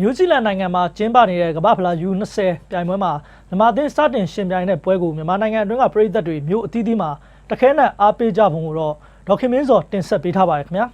နယူးဇီလန်နိုင်ငံမှာကျင်းပနေတဲ့ကမ္ဘာဖလား U20 ပြိုင်ပွဲမှာမြန်မာအသင်းစတင်ရှင်ပြိုင်တဲ့ပွဲကိုမြန်မာနိုင်ငံအတွင်းကပရိသတ်တွေမျိုးအသီးသီးမှာတခဲနဲ့အားပေးကြပုံကိုတော့ဒေါက်ခင်မင်းစောတင်ဆက်ပေးထားပါတယ်ခင်ဗျာ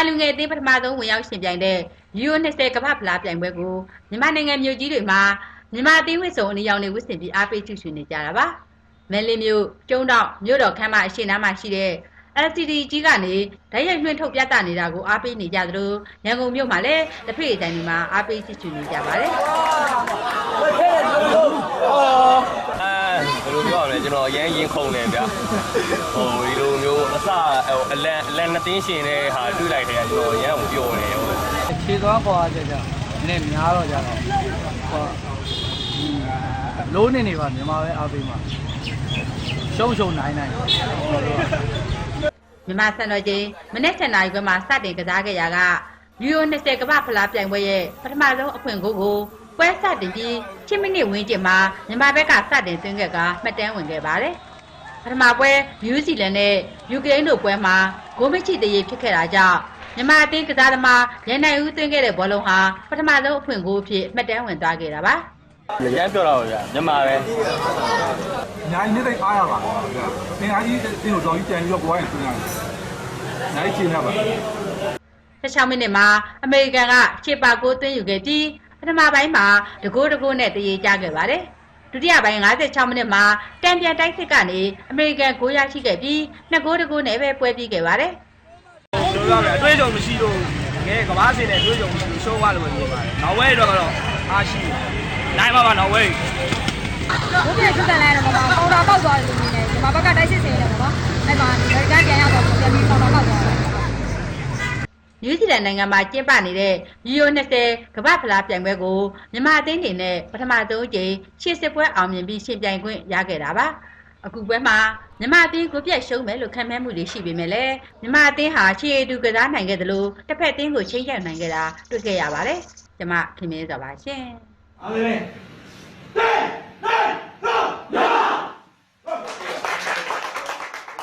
မြန်မာလူငယ်အသင်းပထမဆုံးဝင်ရောက်ရှင်ပြိုင်တဲ့ U20 ကမ္ဘာဖလားပြိုင်ပွဲကိုမြန်မာနိုင်ငံမြို့ကြီးတွေမှာမြန်မာအသင်းဝစ်စုံအနေရောင်တွေဝစ်ဆင်ပြီးအားပေးကြည့်ရှုနေကြတာပါ။မဲလင်းမြို့ကျုံတော့မြို့တော်ခမ်းမအရှိနားမှာရှိတဲ့ LCD ကြီးကနေဓာတ်ရိုက်လွှင့်ထုတ်ပြသနေတာကိုအားပေးနေကြသလိုရန်ကုန်မြို့မှာလည်းတစ်ဖက်အတိုင်းဒီမှာအားပေးကြည့်ရှုနေကြပါတယ်အဲဘယ်လိုပြောရမလဲကျွန်တော်အရန်ရင်ခုန်တယ်ဗျဟိုဒီလိုမျိုးအ စဟိုအလန်အလန်နှစ်တင်းရှင်တဲ့ဟာတွေ့လိုက်တယ်ကျွန်တော်အရန်ကိုပြောနေဟိုခြေသွားပေါ်ကြကြနည်းများတော့ကြတော့ဟောဒီလုံးနေနေပါမြန်မာပဲအားပေးမှာရှုံးရှုံနိုင်နိုင်မြန်မာစံတော်ချိန်မနေ့7နာရီခွဲမှာစတင်ကစားခဲ့ရာက U20 ကမ္ဘာဖလားပြိုင်ပွဲရဲ့ပထမဆုံးအခွင့်ကိုကိုပွဲစတင်ပြီး10မိနစ်ဝန်းကျင်မှာမြန်မာဘက်ကစတင်သွင်းခဲ့ကမှတ်တမ်းဝင်ခဲ့ပါတယ်။ ပထမပွဲနယူးဇီလန်နဲ့ယူကရိန်းတို့ပွဲမှာဂိုးမချတရေဖြစ်ခဲ့တာကြောင့်မြန်မာအသင်းကစားသမားရန်နိုင်ဦးသွင်းခဲ့တဲ့ဘောလုံးဟာပထမဆုံးအဖွင့်ဂိုးအဖြစ်မှတ်တမ်းဝင်သွားခဲ့တာပါ။အရန်ပြောတော့ဗျမြန်မာပဲအများကြီးနေတဲ့အားရပါသင်အားကြီးတင်းကိုတော်ကြီးပြန်ပြီးတော့ကိုယ်ကရင်ပြင်ရတယ်။နိုင်ချင်ရပါ16မိနစ်မှာအမေရိကန်ကခြေပါကိုသွင်းယူခဲ့ပြီးပထမပိုင်းမှာတကိုးတကိုးနဲ့တရေကျခဲ့ပါတယ်။ ဒုတိယပိုင်း56မိနစ်မှာတန်ပြန်တိုက်စစ်ကနေအမေရိကန်ဂိုးရရှိခဲ့ပြီးနှစ်ဂိုးတကိုးနဲ့ပဲပွဲပြီးခဲ့ပါတယ်တို့ရမယ်အတွေ့အကြုံမရှိလို့ငယ်ကဘာစင်တဲ့အတွေ့အကြုံမရှိရှုံးသွားလို့ပဲမြင်ပါတယ်။နောက်ဝဲတော့ကတော့အားရှိတယ်။နိုင်ပါပါနောက်ဝဲဘုပြစ်ထွက်တယ်လဲတော့ပေါ့ပေါတာပေါက်သွားတယ်လို့မြင်တယ်ဒီမှာဘက်ကတိုက်စစ်စင်ရတယ်ပေါ့နော်အဲ့မှာဒီကပြန်ရောက်တော့ပြန်ပြီးပေါတာပေါက်သွားတယ် ။ နယူးဇီလန်နိုင်ငံမှာကျင်းပနေတဲ့ U20 ကမ္ဘာဖလားပြိုင်ပွဲကိုမြန်မာအသင်းတွေနဲ့ပထမဆုံးအကြိမ်ရှေ့စစ်ပွဲအောင်မြင်ပြီးရှင်ပြိုင်ခွင့်ရခဲ့တာပါ။အခုပွဲမှာမြန်မာအသင်းကိုပြတ်ရှုံးမယ်လို့ခံမှန်းမှုတွေရှိပေမဲ့လည်းမြန်မာအသင်းဟာခြေအတူကစားနိုင်ခဲ့တယ်လို့တစ်ဖက်အသင်းကိုချိန်ချနိုင်ခဲ့တာတွေ့ခဲ့ရပါတယ်။ကျွန်မခင်မင်းစောပါရှင်။အားလုံး